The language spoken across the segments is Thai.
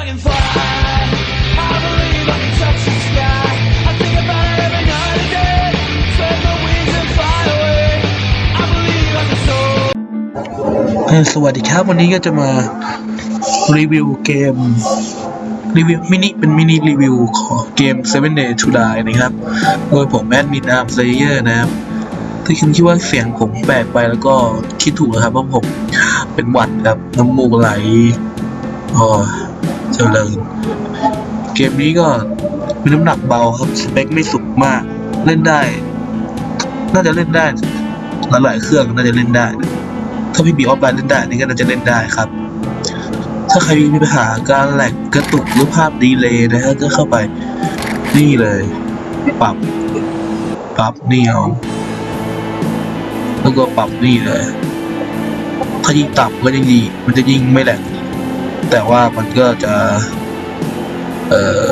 สวัสดีครับวันนี้ก็จะมารีวิวเกมรีวิวมินิเป็นมินิรีวิวของเกม Seven Day to Die นะครับ โดยผมแอดมินอาร์มเลเยอร์นะครับถ้าคุณคิดว่าเสียงผมแปลกไปแล้วก็คิดถูกนะครับเพราผมเป็นหวัดครับน้ำมูกไหลอ๋อ เจริญ เกมนี้ก็มีน้ำหนักเบาครับสเปคไม่สุกมาก เล่นได้ น่าจะเล่นได้ หลายๆเครื่องน่าจะเล่นได้ ถ้าพี่บีออฟไลน์เล่นได้นี่ก็น่าจะเล่นได้ครับ ถ้าใครมีปัญหาการแหลกกระตุกหรือภาพดีเลย์นะฮะก็เข้าไปนี่เลย ปรับ ปรับนี่เอาแล้วก็ปรับนี่เลย ถ้ายิ่งต่ำก็ยิ่งดีมันจะยิ่งไม่แหลก แต่ว่ามันก็จะ เออ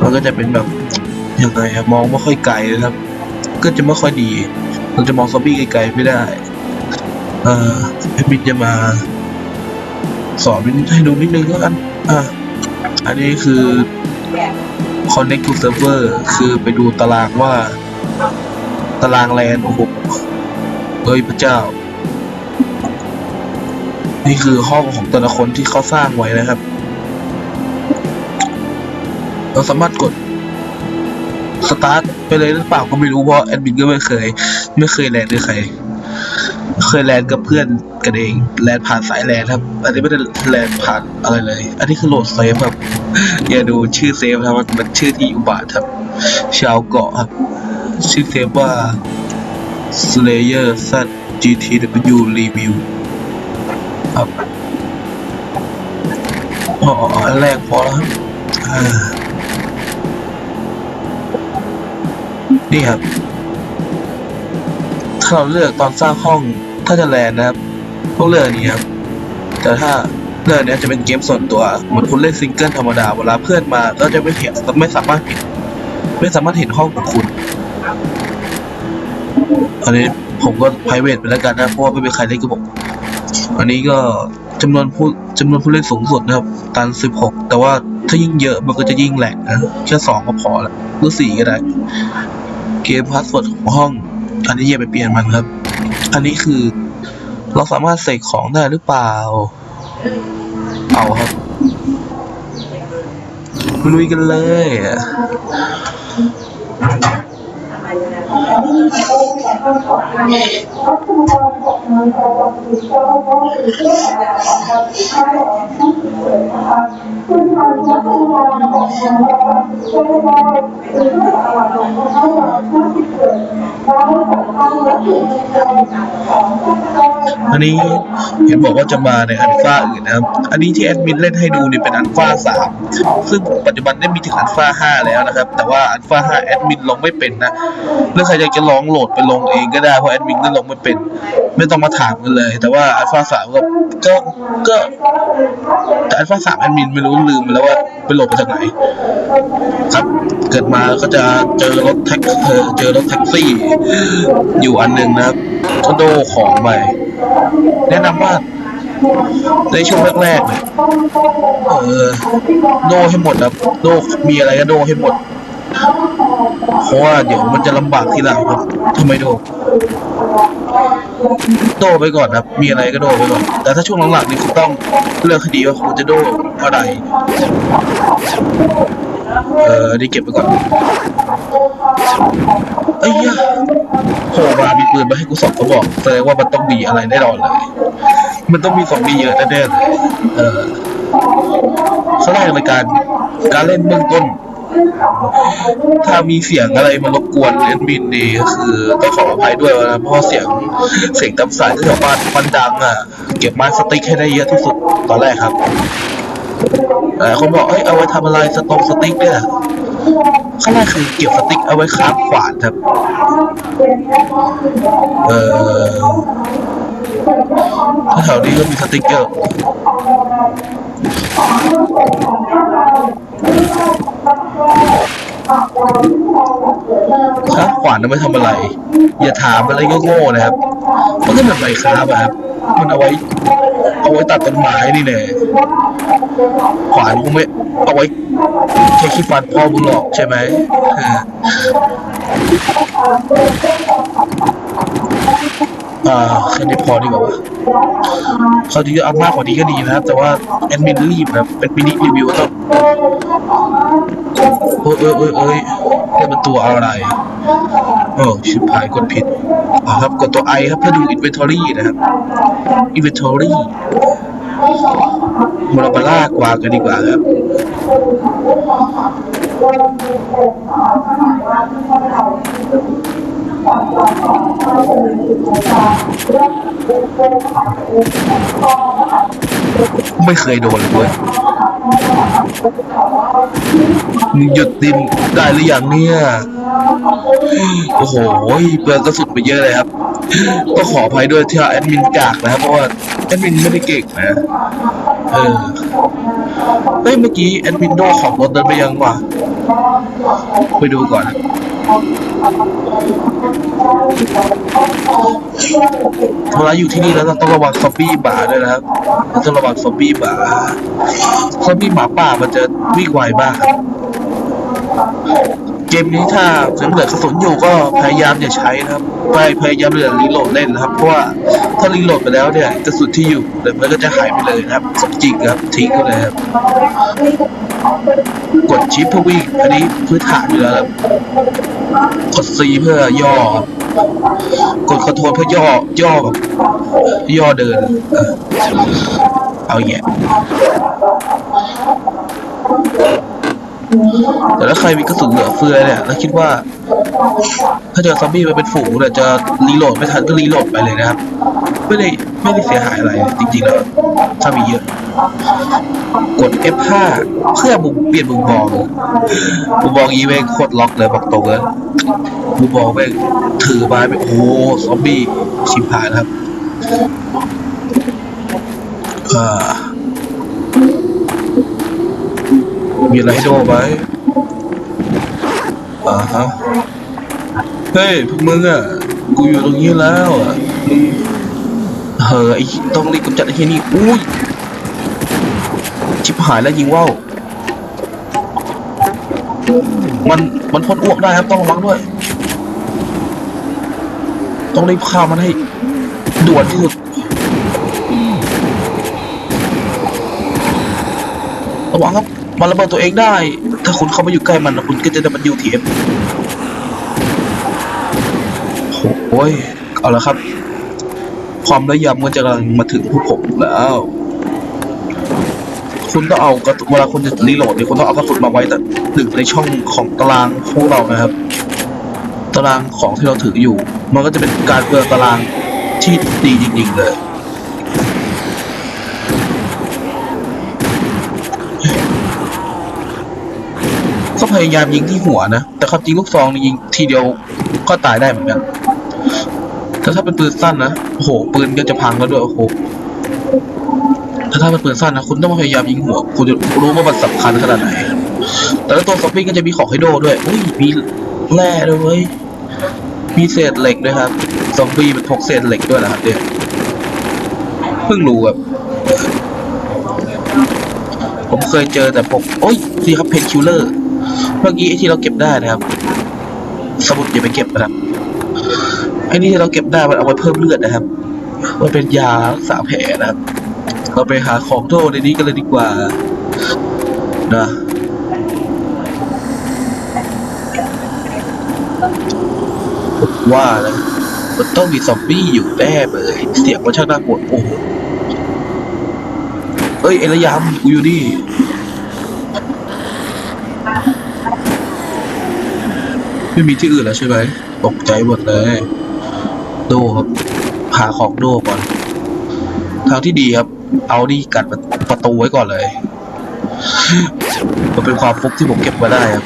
มันก็จะเป็นแบบยังไงมองไม่ค่อยไกลนะครับ ก็จะไม่ค่อยดีเราจะมองซอมบี้ไกลๆไม่ได้ เอ่อให้บินจะมาสอนให้ดูนิดนึงแล้วกัน อะ อันนี้คือ connect to server คือไปดูตารางว่า ตารางแลนโอ้โหเฮ้ยพระเจ้า นี่คือห้องของแต่ละคนที่เขาสร้างไว้นะครับ เราสามารถกดสตาร์ทไปเลยหรือเปล่าก็ไม่รู้เพราะแอดมินก็ไม่เคย ไม่เคยแลนด้วยใคร เคยแลนกับเพื่อนกันเองแลนผ่านสายแลนครับ อันนี้ไม่ได้แลนผ่านอะไรเลย อันนี้คือโหลดเซฟครับ อย่าดูชื่อเซฟครับมันชื่อที่อุบาทครับ ชาวเกาะครับ ชื่อเซฟว่า Slayer Z GTW Review ครับอ๋ออันแรกพอแล้วครับนี่ครับ ถ้าเราเลือกตอนสร้างห้องถ้าจะแลนนะครับพวกเลือกนี้ครับ แต่ถ้าเลือกนเนี้ยจะเป็นเกมส่วนตัวเหมือนคุณเล่นซิงเกิลธรรมดาเวลาเพื่อนมาก็จะไม่เห็นไม่สามารถเห็นไม่สามารถเห็นห้องของคุณ อันนี้ผมก็ private ไปแล้วกันนะเพราะว่าไม่มีใครเล่นกับผม อันนี้ก็จำนวนผู้จำนวนผู้เล่นสูงสุดนะครับตันสิบหกแต่ว่าถ้ายิ่งเยอะมันก็จะยิ่งแหลกนะแค่สองก็พอละหรือสี่ก็ได้ เกมพาสเวิร์ดของห้อง อันนี้อย่าไปเปลี่ยนมันครับ อันนี้คือ เราสามารถเสกของได้หรือเปล่า เอาครับลุยกันเลยอะ อันนี้เห็นบอกว่าจะมาในอัลฟาอื่นนะครับ อันนี้ที่แอดมินเล่นให้ดูนี่เป็นอัลฟาสามซึ่งปัจจุบันได้มีถึงอัลฟาห้าแล้วนะครับ แต่ว่าอัลฟาห้าแอดมินลงไม่เป็นนะหรือใครอยากจะลองโหลดไปลงเองก็ได้เพราะแอดมินก็ลงไม่เป็น ไม่ต้องมาถามกันเลย แต่ว่าอัลฟาสามก็ก็ก็แต่อัลฟาสามแอดมินไม่รู้ลืมไปแล้วว่าไปโหลดมาจากไหน ครับเกิดมาก็จะเจอรถแท็กเออเจอรถแท็กซี่ อยู่อันหนึ่งนะครับก็โดของไปแนะนำว่าในช่วงแรกๆเนี่ยเออโดให้หมดครับโดมีอะไรก็โดให้หมด เพราะว่าเดี๋ยวมันจะลำบากทีหลังครับทำไมโดโดไปก่อนครับ มีอะไรก็โดไปก่อน แต่ถ้าช่วงหลังๆนี่คุณต้องเลือกให้ดีว่าคุณจะโดอะไร เออนี่เก็บไปก่อนไอ้ยะโผล่มามีปืนมาให้กูสองกระบอกแสดงว่ามันต้องมีอะไรแน่นอนเลย มันต้องมีของดีเยอะแน่ๆเลยเออขั้นแรกในการการเล่นเบื้องต้น ถ้ามีเสียงอะไรมารบกวนแอดมินนี่ก็คือต้องขออภัยด้วยนะเพราะว่าเสียงเสียงตามสายที่แถวบ้านมันดังอะ เก็บไม้สติ๊กให้ได้เยอะที่สุดตอนแรกครับหลายคนบอกเอ้ยเอาไว้ทำอะไรสตองสติ๊กเนี่ยขั้นแรกคือเก็บสติ๊กเอาไว้คราฟขวานครับ เออถ้าแถวนี้ก็มีสติ๊กเกอร์ ครับขวานเอาไว้ทำอะไร อย่าถามอะไรก็โง่ๆนะครับ มันก็เหมือนไมค์ครับอะครับ มันเอาไว้ เอาไว้ตัดต้นไม้นี่แน่ขวานกูไม่เอาไว้ใช้ขี้ฟันพ่อมึงหรอกใช่ไหมอ่าแค่นี้พอดีกว่าวะเขาดีเอามากกว่านี้ก็ดีนะครับ แต่ว่าแอดมินรีบครับ เป็นมินิรีวิวต้อง เอ้ยเอ้ยเอ้ยเอ้ยนี่มันตัวอะไรโอ้ชิบหายกดผิดอ่าครับกดตัว I ครับเพื่อดู inventory นะครับ inventory เรามาล่ากวางกันดีกว่าครับไม่เคยโดนเลย มึงหยุดดินได้หรือยังเนี่ย โอ้โหเปลืองกระสุนไปเยอะเลยครับ ก็ขออภัยด้วยที่แอดมินกากนะครับเพราะว่าแอดมินไม่ได้เก่งนะ เออเฮ้ยเมื่อกี้แอดมินโดของรถเดินไปยังวะไปดูก่อน เวลาอยู่ที่นี่แล้วต้องระวังซอมบี้หมาด้วยนะครับต้องระวังซอมบี้หมาซอมบี้หมาป่ามันจะวิ่งไวมากครับเกมนี้ถ้าเหลือกระสุนอยู่ก็พยายามอย่าใช้นะครับไปพยายามเหลือรีโหลดเล่นนะครับ เพราะว่าถ้ารีโหลดไปแล้วเนี่ยกระสุนที่อยู่เดี๋ยวมันก็จะหายไปเลยนะครับสมจริงครับทิ้งก็เลยครับกดชิปเพื่อวิ่งอันนี้พื้นฐานอยู่แล้วครับ กด C เพื่อย่อ กดคอนโทรลเพื่อย่อย่อแบบย่อเดิน เออเอาแย่แต่ถ้าใครมีกระสุนเหลือเฟือเนี่ยแล้วคิดว่า ถ้าเจอซอมบี้มาเป็นฝูงเนี่ยจะรีโหลดไม่ทันก็รีโหลดไปเลยนะครับ ไม่ได้ ไม่ได้เสียหายอะไร จริงๆแล้วถ้ามีเยอะ กด F5 เพื่อมุมเปลี่ยนมุมมองมุมมองอีเวนโคตรล็อกเลยบอกตรงเลยมุมมองแม่งถือไม้ไปโอ้ซอมบี้ชิบหายครับมีอะไรให้ดูไหมอ่าฮะเฮ้ยพวกมึงอะ กูอยู่ตรงนี้แล้วอะมึง เฮ้ยไอ้ต้องรีบกำจัดไอ้ที่นี่อุ้ยชิบหายแล้วยิงว่าวมันมันพ่นอ้วกได้ครับต้องระวังด้วย ต้องรีบฆ่ามันให้ด่วนที่สุดระวังครับมันระเบิดตัวเองได้ ถ้าคุณเข้ามาอยู่ใกล้มันนะคุณก็จะได้มันยูทีเอฟโอ้ยเอาละครับ ความระยำมันจะกำลังมาถึงพวกผมแล้ว คุณต้องเอากระสุนเวลาคุณจะรีโหลดเนี่ยคุณต้องเอากระสุนมาไว้แต่หนึ่งในช่องของตารางของเรานะครับ ตารางของที่เราถืออยู่ มันก็จะเป็นการเปลืองตารางที่ดีจริงๆเลยก็พยายามยิงที่หัวนะ แต่ความจริงลูกซองนี่ยิงทีเดียวก็ตายได้เหมือนกัน แต่ถ้าเป็นปืนสั้นนะโอ้โหปืนก็จะพังแล้วด้วยโอ้โหถ้าถ้าเป็นปืนสั้นนะคุณต้องพยายามยิงหัวคุณจะรู้ว่ามันสำคัญขนาดไหนแต่ละตัวซอมบี้ก็จะมีของให้โดด้วยอุ้ยมีแร่ด้วยมีเศษเหล็กด้วยครับซอมบี้มันพกเศษเหล็กด้วยนะครับเนี่ยเพิ่งรู้แบบผมเคยเจอแต่พกโอ้ยนี่ครับเพนคิลเลอร์เมื่อกี้ไอ้ที่เราเก็บได้นะครับ สมุดอย่าไปเก็บนะครับ ไอ้นี่ที่เราเก็บได้มันเอาไว้เพิ่มเลือดนะครับ มันเป็นยารักษาแผลนะครับ เราไปหาของโทษในนี้กันเลยดีกว่า นะว่านะมันต้องมีซอมบี้อยู่แน่เลย เสียงมันช่างน่ากลัวโอ้โหเอ้ยไอ้ระยำกูอยู่นี่ไม่มีที่อื่นแล้วใช่ไหมตกใจหมดเลย โดครับหาของโดก่อน ทางที่ดีครับ เอาดีกัดประตูไว้ก่อนเลย มันเป็นความฟุกที่ผมเก็บมาได้ครับ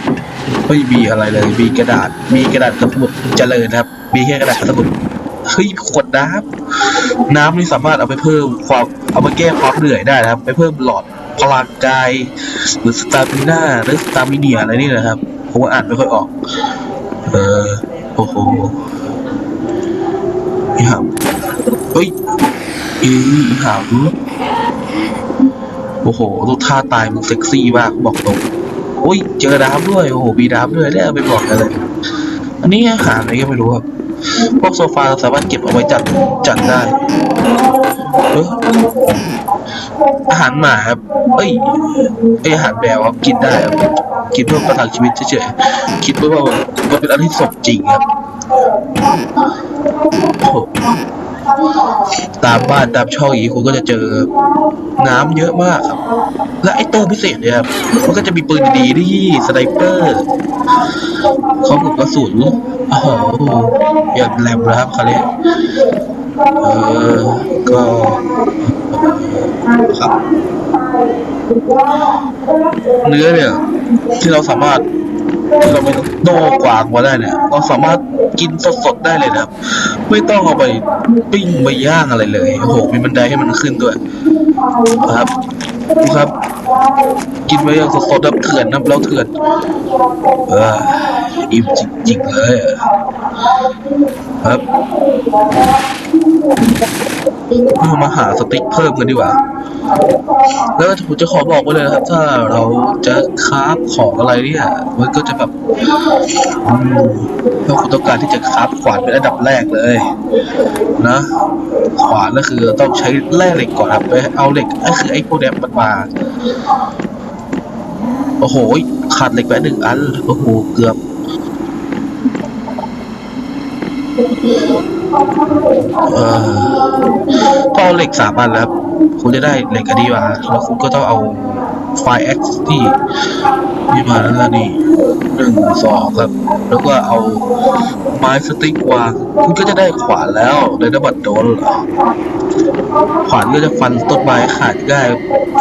ไม่มีอะไรเลย มีกระดาษ มีกระดาษกับสมุดเจริญครับ มีแค่กระดาษกับสมุดเฮ้ยขวดน้ำน้ำนี่สามารถเอาไปเพิ่มความเอามาแก้ความเหนื่อยได้นะครับ ไปเพิ่มหลอดพลังกายหรือสตามิน่าหรือสตามิเนียอะไรนี่นะครับผมว่าอ่านไม่ค่อยออก เออโอ้โห นี่ครับเฮ้ยอีหาวโอ้โหรูท่าตายมึงเซ็กซี่มากบอกตรงโอ้ยเจอดาบด้วยโอ้โหมีดาบด้วยเนี่ยไปบอกกันเลยอันนี้อาหารอะไรก็ไม่รู้ครับพวกโซฟาเราสามารถเก็บเอาไว้จัดจัดได้เอ้ยอาหารหมาครับ เอ้ยไอยอาหารแมวครับกินได้ครับกินเพื่อประทังชีวิตเฉยๆคิดว่ามันเป็นอันที่สมจริงครับ ตามบ้านตามช่องอย่างนี้คุณก็จะเจอน้ำเยอะมากครับ และไอ้ตู้พิเศษเนี่ยครับมันก็จะมีปืนดีๆที่สไนเปอร์เขาบุกกระสุนโอ้โหอย่างแหลมนะครับคาเนี้เออก็ครับ เนื้อเนี่ย ที่เราสามารถ ที่เราไปโดกวางมาได้เนี่ยเราสามารถกินสดๆได้เลยนะครับ ไม่ต้องเอาไปปิ้งไปย่างอะไรเลยโอ้โหมีบันไดให้มันขึ้นด้วยครับดูครับ กินไปอย่างสดๆแบบเถื่อนนะเราเถื่อนเอออิ่มจริงๆเลย ครับเรามาหาสติ๊กเพิ่มกันดีกว่า แล้วผมจะขอบอกไว้เลยนะครับ ถ้าเราจะคราฟของอะไรเนี่ยมันก็จะแบบอืมถ้าคุณต้องการที่จะคราฟขวานเป็นอันดับแรกเลย นะ ขวานก็คือต้องใช้แร่เหล็กก่อนครับไปเอาเหล็กก็คือไอ้พวกเนี้ยมันมาโอ้โหขาดเหล็กไปหนึ่งอันโอ้โหเกือบ เออพอเอาเหล็กสามอันแล้วครับ คุณจะได้เหล็กอันนี้มาแล้วคุณก็ต้องเอาไฟล์ X ที่นี่มาแล้วนี่หนึ่งสองครับ แล้วก็เอาไม้สติ๊กวางคุณก็จะได้ขวานแล้วในนบัตโดนขวานก็จะฟันต้นไม้ขาดง่าย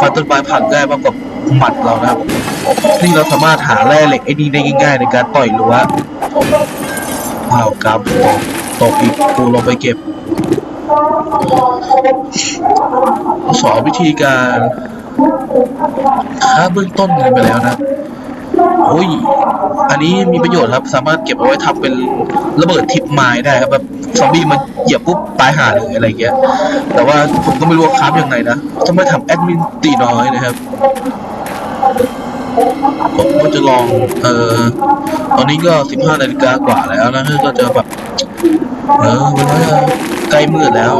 ฟันต้นไม้ผ่านง่ายมากกว่าหมัดเรานะครับนี่เราสามารถหาแร่เหล็กไอ้นี่ได้ง่ายๆในการต่อยรั้ว ว้าวกำตกตกอีกกูลงไปเก็บสอนวิธีการค้าเบื้องต้นกันไปแล้วนะโอ้ย อันนี้มีประโยชน์ครับ สามารถเก็บเอาไว้ทำเป็นระเบิดทิปไม้ได้ครับแบบซอมบี้มันเหยียบปุ๊บตายห่าเลยอะไรเงี้ย แต่ว่าผมก็ไม่รู้ว่าค้ายังไงนะ ต้องไปทำแอดมินตีน้อยนะครับ ผมก็จะลอง เออตอนนี้ก็15นาฬิกากว่าแล้วนะก็จะแบบ เออเวลาใกล้มืดแล้ว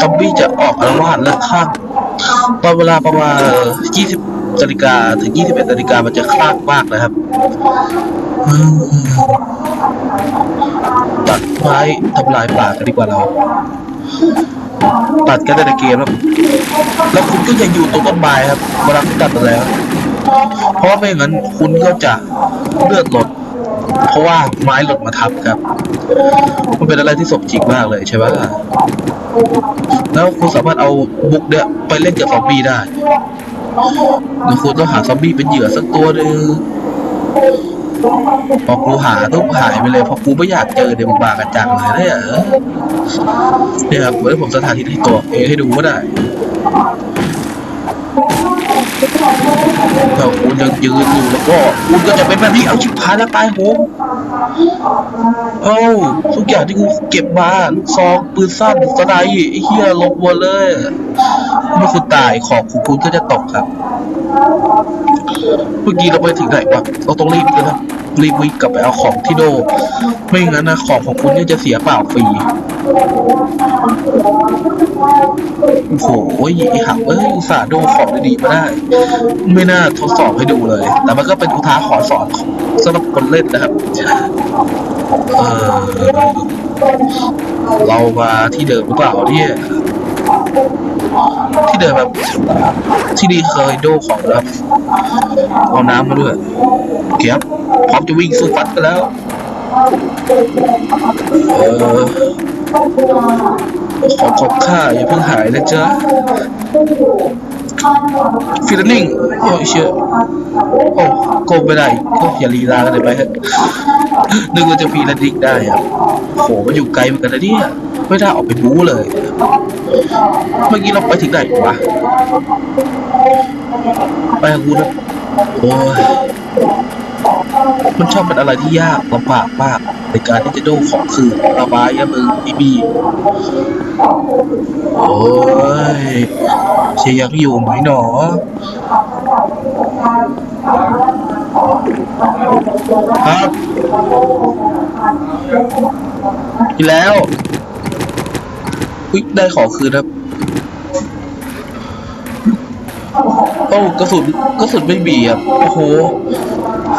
ซอมบี้จะออกอารวาสและข้างตอนเวลาประมาณ20นาฬิกาถึง21นาฬิกามันจะคลากมากนะครับตัดไม้ทำลายป่ากันดีกว่าเรา ตัดกันแต่ในเกมครับ แล้วคุณก็ยังอยู่ตรงต้นไม้ครับเวลาคุณตัดมาแล้ว เพราะไม่งั้นคุณก็จะเลือดหลด เพราะว่าไม้หล่นมาทับครับ มันเป็นอะไรที่สมจริงมากเลยใช่ไหมแล้วคุณสามารถเอาบุกเนี่ยไปเล่นกับซอมบี้ได้หรือคุณต้องหาซอมบี้เป็นเหยื่อสักตัวหนึ่ง พอกูหาทุกหายไปเลยเพราะกูไม่อยากเจอเดมบากันจังเลยเนี่ยเนี่ยครับเดี๋ยวผมสถานที่ให้ตัวเองให้ดูก็ได้ ถ้าคุณยังยืนอยู่แล้วก็คุณก็จะเป็นแบบนี้เอาชิบหายแล้วตายโหงเอ้าทุกอย่างที่กูเก็บมาลูกซองปืนสั้นสไนด์ไอ้เหี้ยลงหมดเลยเมื่อคุณตายของของคุณก็จะตกครับ เมื่อกี้เราไปถึงไหนวะเราต้องรีบเลยนะรีบวิ่งกลับไปเอาของที่โด ไม่งั้นนะของของคุณเนี่ยจะเสียเปล่าฟรี โอ้โหอ้หักเอ้ยสาห์โดของดีๆมาได้ ไม่น่าทดสอบให้ดูเลย แต่มันก็เป็นอุทาหรณ์สอนของสำหรับคนเล่นนะครับเออเรามาที่เดิมหรือเปล่าเนี่ยที่เดิมแบบที่นี่เคยโดของแล้วเอาน้ำมาด้วยเคครับพร้อมจะวิ่งสู้ฟัดกันแล้ว ของของข้าอย่าเพิ่งหายนะจ๊ะฟิลลิ่งโอ้ยเชื่อโอ้โกงไม่ได้ก็อย่าลีลากันเลยไปเถอะนึกว่าจะฟีลลิ่งได้อะโหมันอยู่ไกลเหมือนกันนะเนี่ยไม่ได้ออกไปบู๊เลย เมื่อกี้เราไปถึงไหนวะไปกูนะโอ้ยมันชอบเป็นอะไรที่ยากลำบากมาก ในการที่จะโดของคืนระบายยะมึงบีบีโอ้ยเชียร์ยังอยู่ไหมหนอครับอีกแล้วอุ๊ยได้ของคืนครับโอ้กระสุนกระสุนไม่มีอะโอ้โห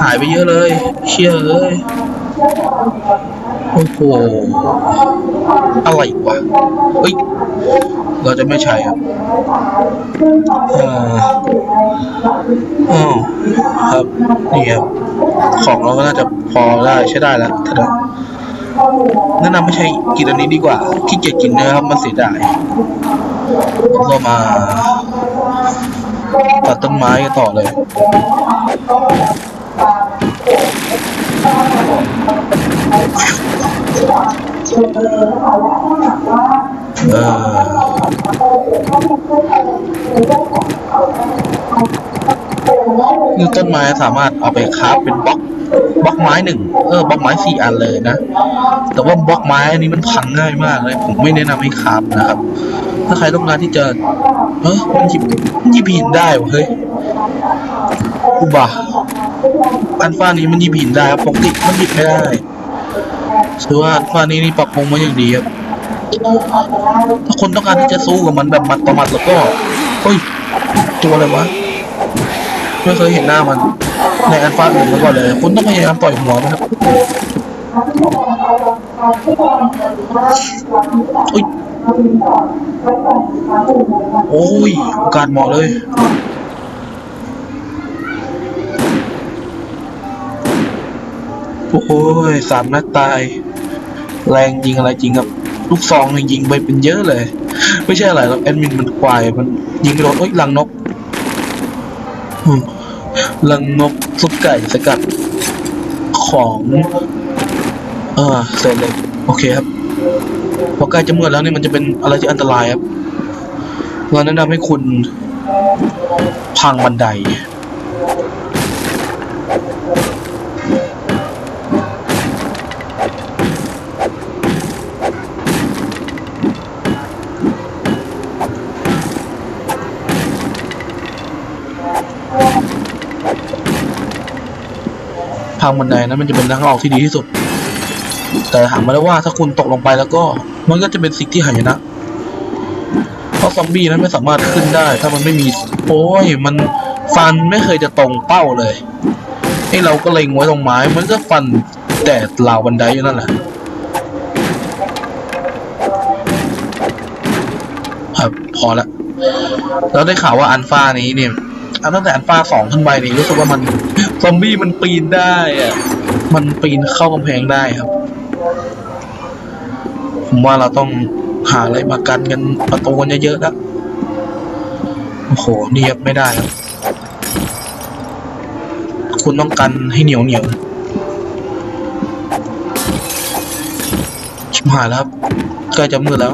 หายไปเยอะเลย เชี่ยเอ้ย โอ้โหอะไรวะเฮ้ย เราจะไม่ใช้ครับอ่าอ้าครับ นี่ครับ ของเราก็น่าจะพอได้ใช้ได้แล้วถ้าได้แนะนำไม่ใช่กินอันนี้ดีกว่าขี้เกียจกินนื้อครับ มันเสียดายก็มาตัดต้นไม้กันต่อเลย คือต้นไม้สามารถเอาไปคราฟเป็นบล็อกบล็อกไม้หนึ่งเออบล็อกไม้สี่อันเลยนะ แต่ว่าบล็อกไม้อันนี้มันพังง่ายมากเลย ผมไม่แนะนำให้คราฟนะครับ ถ้าใครต้องการที่จะเฮ้ยมันหยิบหยิบหินได้เฮ้ยอุบะ อันฟ้านี้มันหยิบหินได้ครับปกติมันหยิบไม่ได้ถือว่าอันฟ้านี้นี่ปรับปรุงมาอย่างดีครับถ้าคนต้องการที่จะสู้กับมันแบบมัดต่อมัดแล้วก็เฮ้ยตัวอะไรวะไม่เคยเห็นหน้ามันในอันฟ้าอื่นมาก่อนเลยคุณต้องพยายามต่อยหัวมันครับเฮ้ยโอ้ยโอกาสเหมาะเลย โอ้ยสามนัดตาย แรงยิงอะไรจริงครับ ลูกซองยิงไปเป็นเยอะเลย ไม่ใช่อะไรหรอกแอดมินมันควายมันยิงโดนเอ้ยลังนกลังนกซุปไก่สกัดของเออเสร็จเลยโอเคครับพอใกล้จะมืดแล้วเนี่ยมันจะเป็นอะไรที่อันตรายครับเราแนะนำให้คุณพังบันไดางบันไดนั้นมันจะเป็นทางออกที่ดีที่สุด แต่ถามมาแล้วว่าถ้าคุณตกลงไปแล้วก็ มันก็จะเป็นสิ่งที่หายนะ เพราะซอมบี้นั้นไม่สามารถขึ้นได้ ถ้ามันไม่มี โอ้ย มันฟันไม่เคยจะตรงเป้าเลยไอ้เราก็เล็งไว้ตรงไม้ มันก็ฟันแต่ราวบันไดอยู่นั่นแหละครับพอละแล้วได้ข่าวว่าอันฟ้านี้เนี่ย อันตั้งแต่อันฟ้าสองขึ้นไปนี่รู้สึกว่ามัน ซอมบี้มันปีนได้อะมันปีนเข้ากำแพงได้ครับ ผมว่าเราต้องหาอะไรมากันกันประตูกันเยอะๆแล้วโอ้โหนี่ครับไม่ได้ครับคุณต้องกันให้เหนียวเหนียวชิบหายแล้วครับใกล้จะมืดแล้ว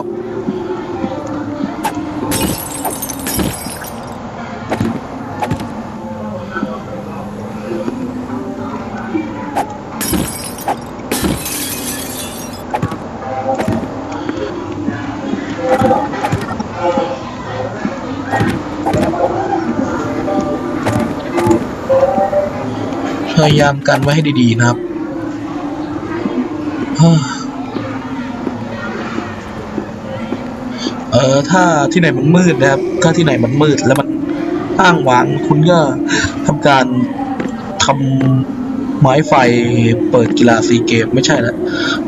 ยายามกันไว้ให้ดีๆนะครับเออถ้าที่ไหนมันมืดนะครับ ถ้าที่ไหนมันมืดแล้วมันอ้างหวางคุณก็ทำการทำไม้ไฟเปิดกีฬาซีเกมไม่ใช่ละ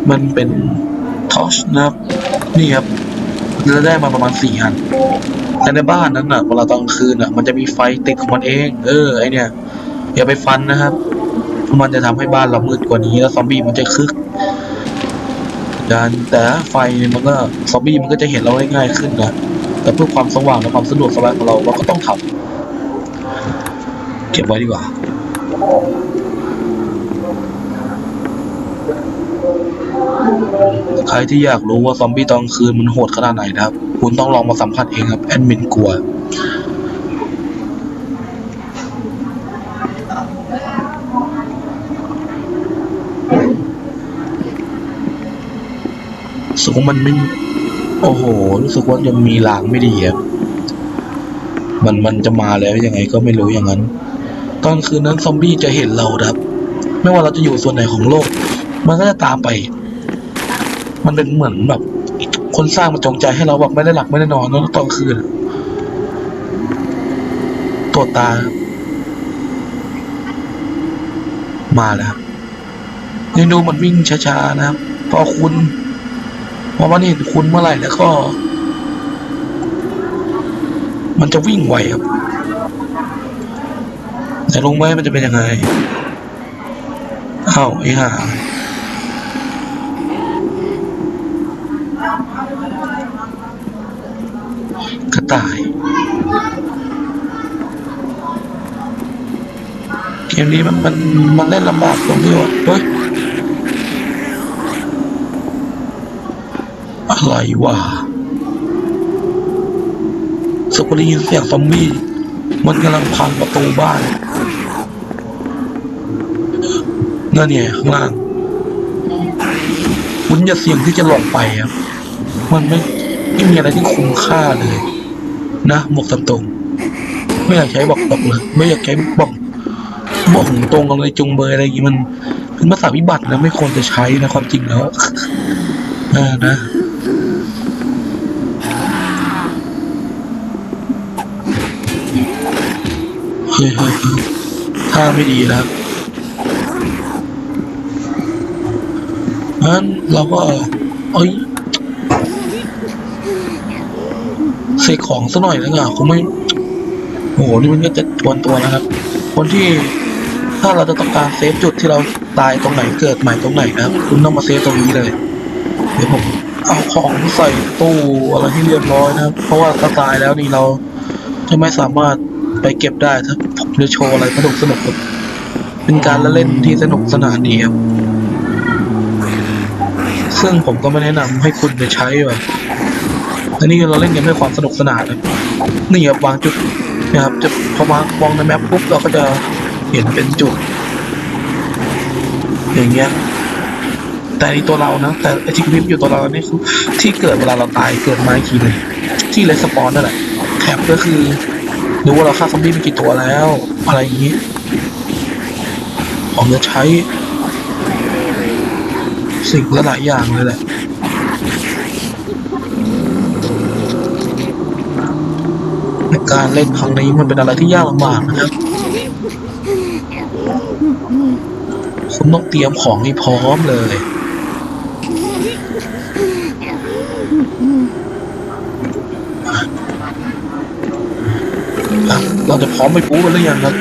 มันเป็นทอชนะครับ นี่ครับเราได้มาประมาณสี่อันแต่ในบ้านนั้นอะเวลาตอนคืนอะ มันจะมีไฟติดของมันเอง เออไอเนี่ยอย่าไปฟันนะครับ มันจะทำให้บ้านเรามืดกว่านี้แล้วซอมบี้มันจะคึกการแต่ไฟเนี่ยมันก็ซอมบี้มันก็จะเห็นเราได้ง่ายขึ้นนะแต่เพื่อความสว่างและความสะดวกสบายของเราเราก็ต้องทำเก็บไว้ดีกว่าใครที่อยากรู้ว่าซอมบี้ตอนคืนมันโหดขนาดไหนนะครับ คุณต้องลองมาสัมผัสเองครับ แอดมินกลัว ว่ามันไม่ โอ้โห รู้สึกว่ายังมีลางไม่ดีอะมันมันจะมาแล้วยังไงก็ไม่รู้อย่างนั้น ตอนคืนนั้นซอมบี้จะเห็นเราครับ ไม่ว่าเราจะอยู่ส่วนไหนของโลก มันก็จะตามไป มันเป็นเหมือนแบบ คนสร้างมาจงใจให้เราแบบไม่ได้หลับไม่ได้นอนแล้วตอนคืนตัวตา มาแล้วยังดูมันวิ่งช้าๆนะครับพอคุณ พอมันเห็นคุณเมื่อไหร่แล้วก็ มันจะวิ่งไวครับแต่ลงไหมมันจะเป็นยังไงอ้าวไอ้ห่ากระต่าย เกมนี้มันมันมันเล่นลำบากตรงที่ว่าเฮ้ย อะไรวะสกุได้ยินเสียงซอมบี้มันกำลังพังประตูบ้านนั่นไงข้างล่างคุณอย่าเสี่ยงที่จะหลงไปครับ มันไม่ไม่มีอะไรที่คุ้มค่าเลย นะบอกตามตรงไม่อยากใช้บอกตกเลย ไม่อยากใช้บอกบอกตรงอะไรจุงเบยอะไรอย่างงี้มันเป็นภาษาวิบัตินะไม่ควรจะใช้นะความจริงแล้ว เออนะ ท่าไม่ดีนะครับงั้นเราก็ เอ้ยเสกของซะหน่อยแล้วกันคงไม่โอ้โห นี่มันก็จะทวนตัวนะครับ คนที่ถ้าเราจะต้องการเซฟจุดที่เราตายตรงไหนเกิดใหม่ตรงไหนนะครับ คุณต้องมาเซฟตรงนี้เลย เดี๋ยวผมเอาของใส่ตู้อะไรให้เรียบร้อยนะครับ เพราะว่าถ้าตายแล้วนี่เราจะไม่สามารถไปเก็บได้ถ้า ผมจะโชว์อะไรสนุกสนุกเป็นการละเล่นที่สนุกสนานดีครับ ซึ่งผมก็ไม่แนะนำให้คุณไปใช้แบบอันนี้เราเล่นกันเพื่อความสนุกสนานนะนี่ครับวางจุดนะครับ จะพอวางมองในแมปปุ๊บเราก็จะเห็นเป็นจุด อย่างเงี้ยแต่ในตัวเรานะ แต่ไอที่วิบอยู่ตัวเรานี่คือที่เกิดเวลาเราตายเกิดมาอีกทีหนึงที่เลสปอนนั่นแหละแถบก็คือ ดูว่าเราฆ่าซอมบี้ไปกี่ตัวแล้ว อะไรอย่างนี้ผมจะใช้ สิ่งละหลายอย่างเลยแหละในการเล่นครั้งนี้มันเป็นอะไรที่ยากลำบากนะครับคุณต้องเตรียมของให้พร้อมเลย เราจะพร้อมไปปูกันหรือยังครับ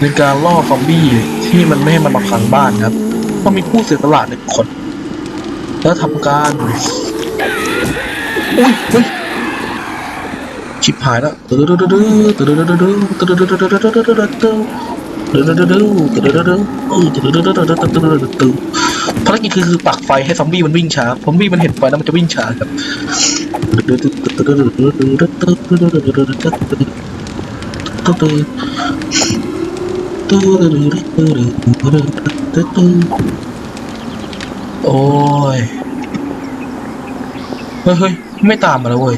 ในการล่อซอมบี้ที่มันไม่ให้มันมาพังบ้านครับต้องมีผู้เสียสละหนึ่งคน แล้วทำการอุ้ยเฮ้ยชิบหายแล้วตื้อดื้อดื้อตื้อดื้อดื้อดื้อตื้อดื้อดื้อดื้อดื้อดื้อดื้อดื้อตื้อดื้อดื้อดื้อตื้อดื้อดื้อดื้อตื้อดื้อดื้อดื้อตื้อดื้อดื้อดื้อตื้อภารกิจคือคือปักไฟให้ซอมบี้มันวิ่งช้าซอมบี้มันเห็นไฟแล้วมันจะวิ่งช้าครับโอ้ย เฮ้ย เฮ้ย ไม่ตามมาแล้วเว้ย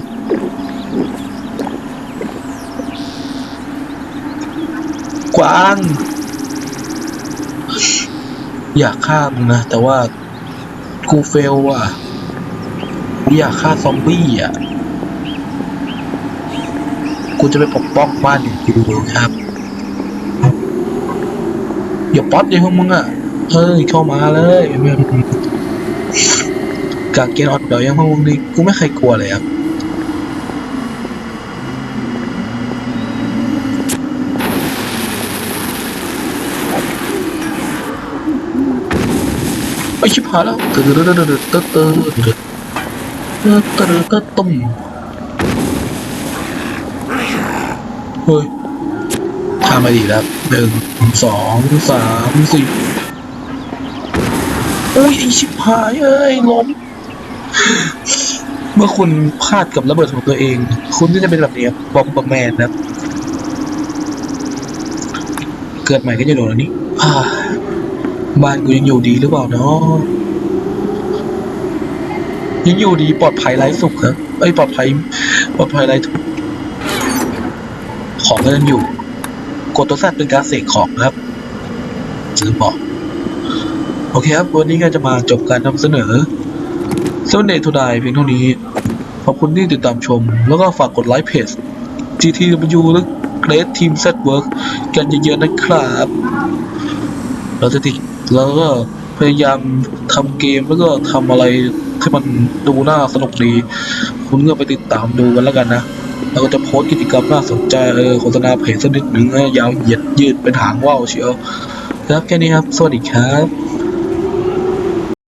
กวางอยากฆ่ามึงนะ แต่ว่ากูเฟลว่ะ กูอยากฆ่าซอมบี้อะ กูจะไปปกป้องบ้านอย่างกูครับอย่าป๊อตเลยพวกมึงอะเฮ้ยเข้ามาเลยกางเกงออดเดี๋ยวยังพวกมึงนี่กูไม่เคยกลัวเลยครับไปชิบหายแล้วตึ๊ดตึ๊ดตึ๊ดตึ๊ดตึ๊ด ตึ๊ดตึ๊ดตึ๊ดตึ๊ดตึ๊ดตุ้มเฮ้ยทำมาดีแล้วหนึ่งสองสามสี่โอ้ยไอชิบหายเอ้ยล้มเมื่อคุณพลาดกับระเบิดของตัวเอง คุณก็จะเป็นแบบนี้บอมบ์แมนนะเกิดใหม่ก็จะโดนอันนี้อ่บ้านกูยังอยู่ดีหรือเปล่าเนาะ ยังอยู่ดีปลอดภัยไร้สุขครับเอ้ยปลอดภัยปลอดภัยไร้ทุกของก็ยังอยู่ กดตัวแซดเป็นการเสกของครับลืมบอก โอเคครับ วันนี้ก็จะมาจบการนำเสนอ s 7 Day to Die เพียงเท่านี้ ขอบคุณที่ติดตามชม แล้วก็ฝากกดไลค์เพจ GTW และ Great Team Set Work กันเยอะๆนะครับ เราจะติดแล้วก็พยายามทำเกมแล้วก็ทำอะไร ที่มันดูน่าสนุกดี คุณก็ไปติดตามดูกันแล้วกันนะแล้วก็จะโพสกิจกรรมน่าสนใจเออโฆษณาเพจสักนิดหนึ่งยาวเหยียดยืดเป็นหางว่าวเชียวครับแค่นี้ครับ สวัสดีครับ